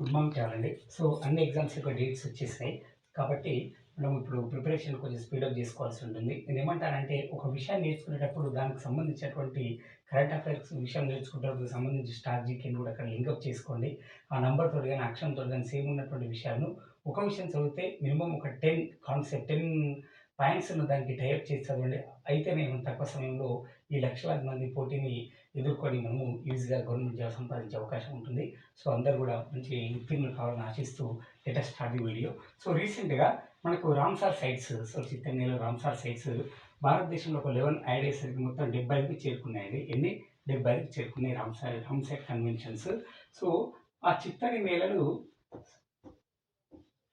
Good morning కావాలండి. So అన్ని exams యొక్క డేట్స్ వచ్చేసాయి కాబట్టి మనం ఇప్పుడు ప్రిపరేషన్ కొంచెం స్పీడప్ చేసుకోవాల్సి ఉంటుంది. నేను ఏమంటానంటే ఒక విషయాన్ని నేర్చుకునేటప్పుడు దానికి సంబంధించినటువంటి కరెంట్ అఫైర్స్ విషయం నేర్చుకునేటప్పుడు సంబంధించి స్ట్రాటజీకి కూడా అక్కడ లింకప్ చేసుకోండి. ఆ నెంబర్తో కానీ అక్షరంతో కానీ సేమ్ ఉన్నటువంటి విషయాలను ఒక విషయం చదివితే మినిమం ఒక టెన్ కాన్సెప్ట్ టెన్ పాయింట్స్ను దానికి టైప్ చేసి చదవండి. అయితేనే మనం తక్కువ సమయంలో ఈ లక్షలాది మంది పోటీని ఎదుర్కొని మనము ఈజీగా గవర్నమెంట్ జాబ్ సంపాదించే అవకాశం ఉంటుంది. సో అందరు కూడా మంచి ఇంప్రూవ్మెంట్ కావాలని ఆశిస్తూ లేటెస్ట్ స్టార్ట్ వీడియో సో రీసెంట్గా మనకు రామ్సార్ సైట్స్ సో చిత్తన్నీలో రామ్సార్ సైట్స్ భారతదేశంలో ఒక లెవెన్ ఐడేసరికి మొత్తం డెబ్బైకి చేరుకున్నాయండి ఎన్ని? డెబ్బైకి చేరుకున్నాయి రామ్సార్ రామ్సార్ కన్వెన్షన్స్ సో ఆ చిత్తడి నేలలు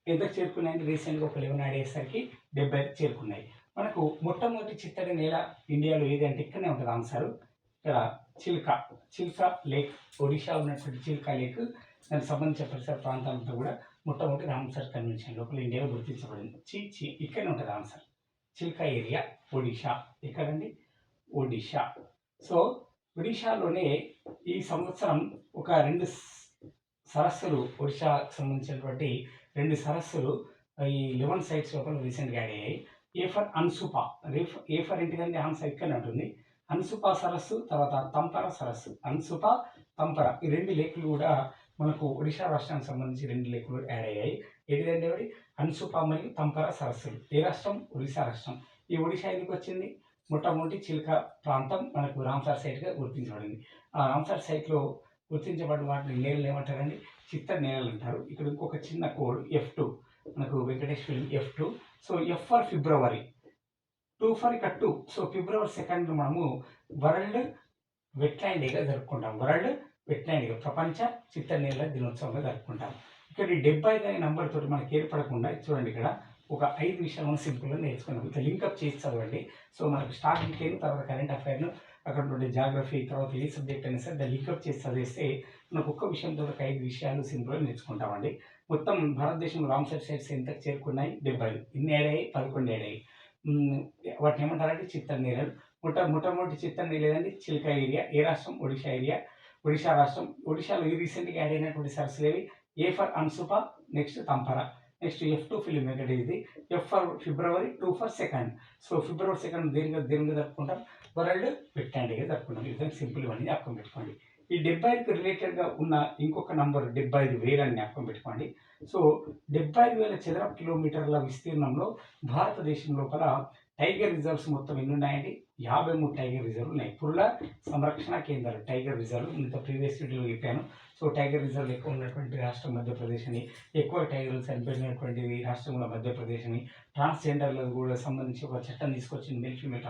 ఎంతకు చేరుకున్నాయంటే రీసెంట్గా ఒక లెవెన్ ఆడేసరికి డెబ్బైకి చేరుకున్నాయి. మనకు మొట్టమొదటి చిత్తడి నేల ఇండియాలో ఏది అంటే ఇక్కడనే ఉంటుంది ఆన్సర్ ఇక్కడ చిల్కా చిల్కా లేక్ ఒడిషా ఉన్నటువంటి చిల్కా లేక్ దానికి సంబంధించిన పరిసర ప్రాంతాలంతా కూడా మొట్టమొదటి రామసర్ కన్వెన్షన్ లోపల ఇండియాలో గుర్తించబడింది. చి చి ఇక్కడనే ఉంటుంది ఆన్సర్ చిల్కా ఏరియా ఒడిషా ఎక్కడండి? ఒడిషా సో ఒడిషాలోనే ఈ సంవత్సరం ఒక రెండు సరస్సులు ఒడిషాకు సంబంధించినటువంటి రెండు సరస్సులు ఈ లెవెన్ సైట్స్ లోపల రీసెంట్గా యాడ్ అయ్యాయి ఏ ఫర్ అన్సుపా. రేఫ్ ఏ ఫర్ ఏంటిదంటే ఆన్సర్ ఇక్కడనే ఉంటుంది. అన్సుప సరస్సు తర్వాత తంపర సరస్సు. అన్సుప తంపర. ఈ రెండు లేకులు కూడా మనకు ఒడిశా రాష్ట్రానికి సంబంధించి రెండు లేకులు యాడ్ అయ్యాయి. ఏంటిదంటే ఒకటి అన్సుప మరియు తంపర సరస్సులు. ఏ రాష్ట్రం? ఒడిశా రాష్ట్రం. ఈ ఒడిశా ఎందుకు వచ్చింది? మొట్టమొదటి చిలుక ప్రాంతం మనకు రామ్సార్ సైట్గా గుర్తించబడింది. ఆ రామ్సార్ సైట్లో గుర్తించబడిన వాటిని నేలలు ఏమంటారండి? చిత్త నేలలు అంటారు. ఇక్కడ ఇంకొక చిన్న కోడ్ ఎఫ్ టూ మనకు Venkatesh film F two so F for February two for ఇక టూ. సో ఫిబ్రవరి సెకండ్ మనము వరల్డ్ వెట్లాండ్ డేగా జరుపుకుంటాం. వరల్డ్ వెట్లాండ్ డే ప్రపంచ చిత్తనీళ్ళ దినోత్సవంగా జరుపుకుంటాం. ఇక్కడ ఈ డెబ్బై అనే నంబర్ తోటి మనకి ఏర్పడకుండా చూడండి ఇక్కడ ఒక ఐదు విషయాలను సింపుల్గా నేర్చుకున్నాం. ఇట్లా లింకప్ చేసి చదవండి. సో మనకు స్టార్ట్ డీటెయిల్ తర్వాత కరెంట్ అఫైర్ను అక్కడ ఉండే జాగ్రఫీ తర్వాత ఏ సబ్జెక్ట్ అయినా సరే దాన్ని లింకప్ చేసి చదివేస్తే మనకు ఒక్క విషయంతో ఒక ఐదు విషయాలు సింపుల్గా నేర్చుకుంటామండి. మొత్తం భారతదేశంలో రామ్సర్ సైట్స్ ఎంత చేరుకున్నాయి? డెబ్బై ఇన్ని ఏడాయి పదకొండు ఏడాయి వాటిని ఏమంటారంటే చిత్తడి నీళ్ళు మొట్ట మొట్టమొదటి చిత్తడి నీళ్ళు ఏదంటే చిల్కా ఏరియా ఏ రాష్ట్రం? ఒడిషా ఏరియా. ఒడిషా రాష్ట్రం. ఒడిషాలో ఈ రీసెంట్గా యాడ్ అయినటువంటి సరస్సులు ఏవి A for Ansupa next Tampara. Next F two film ఇది. F for February two for second. So February second దేనిగా దేనిగా జరుపుకుంటాం వరల్డ్ పెట్టండి జరుపుకుంటాం. ఇదే సింపుల్ ఇవన్నీ జ్ఞాపకం పెట్టుకోండి. ఈ డెబ్బై ఐదుకి రిలేటెడ్గా ఉన్న ఇంకొక నంబర్ డెబ్బై ఐదు వేలు అని జ్ఞాపకం పెట్టుకోండి. సో డెబ్బై ఐదు వేల చదరపు కిలోమీటర్ల విస్తీర్ణంలో భారతదేశం లోపల టైగర్ రిజర్వ్స్ మొత్తం ఎన్ని ఉన్నాయండి? యాభై మూడు టైగర్ రిజర్వ్ ఉన్నాయి. పురుల సంరక్షణ కేంద్రాలు టైగర్ రిజర్వ్ ఇంత ప్రీవియస్ వీడియోలో చెప్పాను. సో టైగర్ రిజర్వ్ ఎక్కువ ఉన్నటువంటి రాష్ట్రం మధ్యప్రదేశ్ అని ఎక్కువ టైగర్లు చనిపోయినటువంటివి రాష్ట్రంలో మధ్యప్రదేశ్ అని ట్రాన్స్జెండర్లకు కూడా సంబంధించి ఒక చట్టం తీసుకొచ్చింది మిల్ ఫీమేల్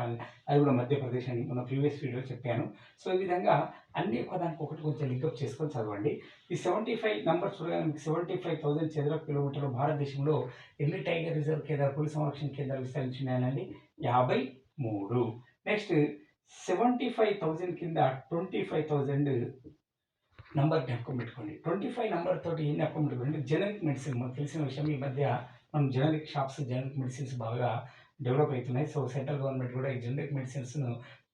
అది కూడా మధ్యప్రదేశ్ అని మన ప్రీవియస్ వీడియోలో చెప్పాను. సో ఈ విధంగా అన్ని ఒకదానికి ఒకటి కొంచెం లింకప్ చేసుకొని చదవండి. ఈ సెవెంటీ ఫైవ్ నంబర్ చూడగానే మీకు సెవెంటీ ఫైవ్ థౌసండ్ చదరపు కిలోమీటర్లు భారతదేశంలో ఎన్ని టైగర్ రిజర్వ్ కేంద్రాలు పులి సంరక్షణ కేంద్రాలు విస్తరించినాయనండి యాభై మూడు. నెక్స్ట్ సెవెంటీ ఫైవ్ థౌజండ్ కింద ట్వంటీ ఫైవ్ థౌజండ్ నంబర్ జ్ఞాపకం పెట్టుకోండి. ట్వంటీ ఫైవ్ నెంబర్ తోటి ఏం జ్ఞాపకం పెట్టుకోండి? జనరిక్ మెడిసిన్ మనకు తెలిసిన విషయం ఈ మధ్య మనం జనరిక్ షాప్స్ జనరిక్ మెడిసిన్స్ బాగా డెవలప్ అవుతున్నాయి. సో సెంట్రల్ గవర్నమెంట్ కూడా ఈ జనరిక్ మెడిసిన్స్ను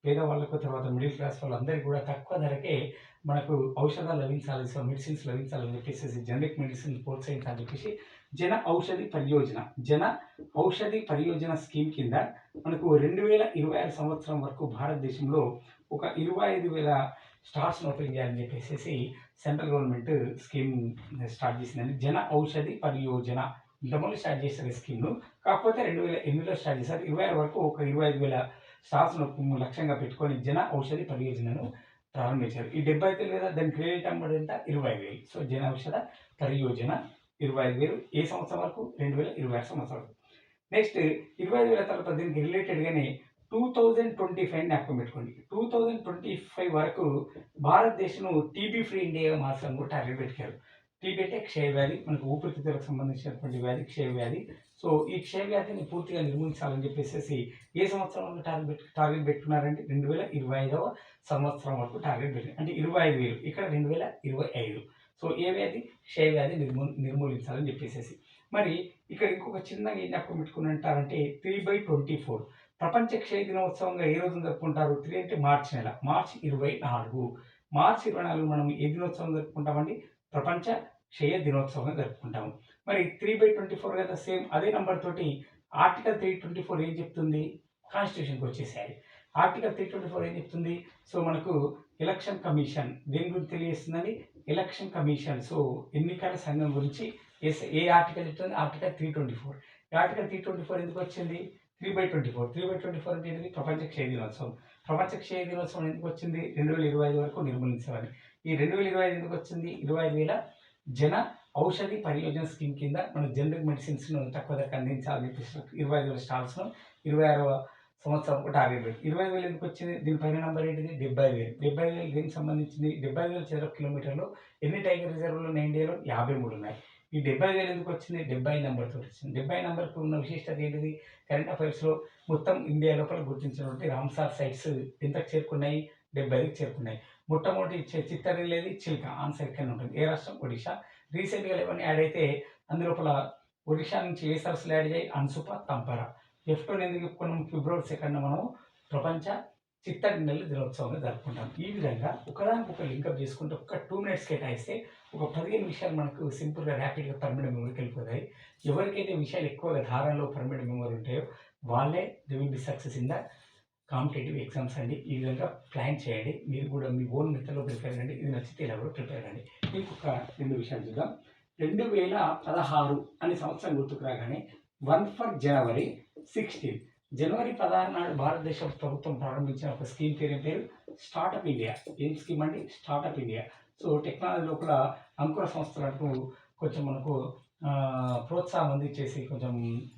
పేదవాళ్ళకు తర్వాత మిడిల్ క్లాస్ వాళ్ళందరికీ కూడా తక్కువ ధరకే మనకు ఔషధాలు లభించాలి సో మెడిసిన్స్ లభించాలని చెప్పేసి జనరిక్ మెడిసిన్ ప్రోత్సహించాలని చెప్పేసి జన ఔషధి పరియోజన జన ఔషధి పరియోజన స్కీమ్ కింద మనకు రెండు వేల ఇరవై ఆరు సంవత్సరం వరకు భారతదేశంలో ఒక ఇరవై ఐదు వేల స్టార్స్ ఓపెన్ చేయాలని చెప్పేసి సెంట్రల్ గవర్నమెంట్ స్కీమ్ స్టార్ట్ చేసిందండి. జన ఔషధి పరియోజన ఇంతకుముందు స్టార్ట్ చేశారు స్కీమ్ను కాకపోతే రెండు వేల ఎనిమిదిలో స్టార్ట్ చేశారు. ఇరవై ఆరు వరకు ఒక ఇరవై ఐదు వేల స్టార్స్ను లక్ష్యంగా పెట్టుకొని జన ఔషధి పరియోజనను ప్రారంభించారు. ఈ డెబ్బై ఐదు లేదా దాని క్రెడిట్ అమ్మడి ఎంత ఇరవై వేలు. సో జన ఔషధ పరియోజన ఇరవై ఐదు వేలు. ఏ సంవత్సరం వరకు? రెండు వేల ఇరవై ఆరు సంవత్సరం నెక్స్ట్ ఇరవై ఐదు వేల తర్వాత దీనికి రిలేటెడ్గానే టూ థౌజండ్ ట్వంటీ ఫైవ్ జ్ఞాపకం పెట్టుకోండి. టూ థౌజండ్ ట్వంటీ ఫైవ్ వరకు భారతదేశం టీబీ ఫ్రీ ఇండియా మాసం కూడా టార్గెట్ పెట్టారు టీబీ అంటే క్షయ వ్యాధి మనకు ఊపిరితిత్తులకు సంబంధించినటువంటి వ్యాధి క్షయ వ్యాధి. సో ఈ క్షయ వ్యాధిని పూర్తిగా నిర్మూలించాలని చెప్పేసి ఏ సంవత్సరంలో టార్గెట్ టార్గెట్ పెట్టుకున్నారంటే రెండు వేల ఇరవై ఐదవ సంవత్సరం వరకు టార్గెట్ పెట్టి అంటే ఇరవై ఐదు వేలు ఇక్కడ రెండు వేల ఇరవై ఐదు సో ఏ వ్యాధి? క్షయ వ్యాధి నిర్మూ నిర్మూలించాలని చెప్పేసి మరి ఇక్కడ ఇంకొక చిన్నగా ఏం జ్ఞాపకం పెట్టుకుని త్రీ బై ట్వంటీ ఫోర్. ప్రపంచ క్షయ దినోత్సవంగా ఏ రోజు జరుపుకుంటారు? త్రీ అంటే మార్చి నెల మార్చి ఇరవై నాలుగు. మార్చి ఇరవై నాలుగు మనం ఏ దినోత్సవం జరుపుకుంటామండి? ప్రపంచ క్షయ దినోత్సవంగా జరుపుకుంటాము. మరి త్రీ బై ట్వంటీ ఫోర్ కదా సేమ్ అదే నంబర్ తోటి ఆర్టికల్ త్రీ ట్వంటీ ఫోర్ ఏం చెప్తుంది? కాన్స్టిట్యూషన్కి వచ్చేసారి ఆర్టికల్ త్రీ ట్వంటీ ఫోర్ ఏం చెప్తుంది? సో మనకు ఎలక్షన్ కమిషన్ దేని గురించి తెలియజేస్తుందని ఎలక్షన్ కమిషన్ సో ఎన్నికల సంఘం గురించి ఏ ఏ ఆర్టికల్ చెప్తుంది? Article three twenty four article three twenty four ఎందుకు వచ్చింది? Three by twenty four three by twenty four అంటే ప్రపంచ క్షయ దినోత్సవం. ప్రపంచ క్షయ దినోత్సవం ఎందుకు వచ్చింది? రెండు వేల ఇరవై ఐదు వరకు నిర్మూలించాలని. ఈ రెండు వేల ఇరవై ఐదు ఎందుకు వచ్చింది? ఇరవై ఐదు వేల జన ఔషధి పరియోజన స్కీమ్ కింద మనం జనరిక్ మెడిసిన్స్ను తక్కువ ధరకు అందించాలని చెప్పేసి ఇరవై ఐదు వేల స్టాల్స్ను ఇరవై ఆరవ సంవత్సరం టార్గెట్ పెట్టి. ఇరవై వేలు ఎందుకు వచ్చింది? దీని పైన నెంబర్ ఏంటిది? డెబ్బై వేలు. డెబ్బై వేలు దీనికి సంబంధించింది? డెబ్బై వేల చదరపు కిలోమీటర్లు ఎన్ని టైగర్ రిజర్వ్లు ఉన్నాయి? ఇండియాలో యాభై మూడు ఉన్నాయి. ఈ డెబ్బై వేలు ఎందుకు వచ్చింది డెబ్బై నెంబర్తో వచ్చింది. డెబ్బై నెంబర్కి ఉన్న విశిష్టత ఏంటిది? కరెంట్ అఫైర్స్లో మొత్తం ఇండియా లోపల గుర్తించినటువంటి రామ్సార్ సైట్స్ ఎంతకు చేరుకున్నాయి డెబ్బైకి చేరుకున్నాయి. మొట్టమొదటి చి- చిత్తరిల్లేది చిల్క ఆన్సర్ కింద ఉంటుంది. ఏ రాష్ట్రం? ఒడిషా రీసెంట్గా ఎవరిని యాడ్ అయితే అందులోపల ఒడిషా నుంచి ఏ సరస్సులు యాడ్ చేయి అన్సుప తంపర. ఎఫ్టోని ఎందుకు చెప్పుకున్నాం? ఫిబ్రవరి సెకండ్ మనము ప్రపంచ చిత్తడి నెల దినోత్సవంగా జరుపుకుంటాం. ఈ విధంగా ఒకదానికి ఒక లింకప్ చేసుకుంటే ఒక టూ మినిట్స్ కేటాయిస్తే ఒక పదిహేను విషయాలు మనకు సింపుల్గా ర్యాపిడ్గా పర్మనెంట్ మెమరీకి వెళ్ళిపోతాయి ఎవరికైతే విషయాలు ఎక్కువగా ధారణలో పర్మనెంట్ మెమరీ ఉంటాయో వాళ్ళే they will be success in the competitive exams అండి. ఈ విధంగా ప్లాన్ చేయండి. మీరు కూడా మీ ఓన్ మెథడ్లో ప్రిపేర్ అండి ఇది నచ్చితే ఇలా కూడా ప్రిపేర్ అండి ఇంకొక రెండు విషయాలు చూద్దాం. రెండు వేల పదహారు అనే సంవత్సరం గుర్తుకు రాగానే one for January sixteen January పదహారు నాడు భారతదేశ ప్రభుత్వం ప్రారంభించిన ఒక స్కీమ్ పేరు పేరు? స్టార్టప్ ఇండియా ఏం స్కీమ్ అండి? స్టార్టప్ ఇండియా సో టెక్నాలజీ లోపల అంకుర సంస్థలకు కొంచెం మనకు ప్రోత్సాహం అందించేసి కొంచెం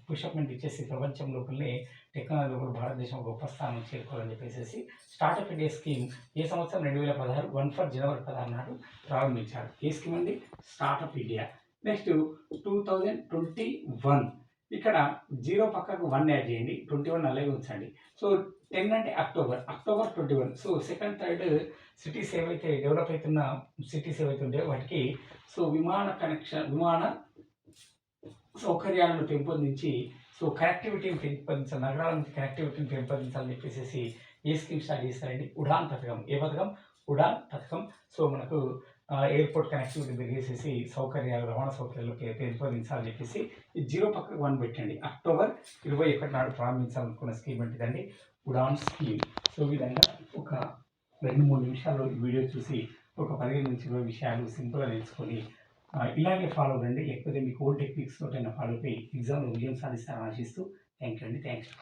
పుషప్మెంట్ ఇచ్చేసి ప్రపంచం లోపలనే టెక్నాలజీ లోపల భారతదేశం గొప్ప స్థానం చేరుకోవాలని చెప్పేసి స్టార్టప్ ఇండియా స్కీమ్ ఏ సంవత్సరం రెండు వేల పదహారు? వన్ ఫర్ జనవరి పదహారు నాడు ప్రారంభించారు. ఏ స్కీమ్ అండి? Startup India next two thousand twenty one ఇక్కడ జీరో పక్కకు వన్ యాడ్ చేయండి ట్వంటీ వన్ అలాగే ఉంచండి. సో టెన్ అంటే October October twenty one so second third cities ఏవైతే డెవలప్ అవుతున్న సిటీస్ ఏవైతే ఉంటాయో వాటికి సో విమాన కనెక్షన్ విమాన సౌకర్యాలను పెంపొందించి సో కనెక్టివిటీని పెంపొందించాలి నగరాల నుంచి కనెక్టివిటీని పెంపొందించాలని చెప్పేసి ఏ స్కీమ్ స్టార్ట్ చేస్తారండి ఉడాన్ పథకం. ఏ పథకం? ఉడాన్ పథకం. సో మనకు ఎయిర్పోర్ట్ కనెక్టివిటీ పెరిగేసేసి సౌకర్యాలు రవాణా సౌకర్యాలు పెంపొందించాలని చెప్పేసి జీరో పక్కకు వన్ పెట్టండి. అక్టోబర్ ఇరవై ఒకటి నాడు ప్రారంభించాలనుకున్న స్కీమ్ ఏంటిదండి ఉడాన్ స్కీమ్. సో విధంగా ఒక రెండు మూడు నిమిషాల్లో ఈ వీడియో చూసి ఒక పదిహేను నుంచి ఇరవై విషయాలు సింపుల్గా నేర్చుకొని ఇలాగే ఫాలో అవ్వండి. లేకపోతే మీకు ఓల్డ్ టెక్నిక్స్ తోటైనా ఫాలో అయిపోయి ఎగ్జామ్లో విజయం సాధిస్తారని ఆశిస్తూ థ్యాంక్ యూ అండి. థ్యాంక్స్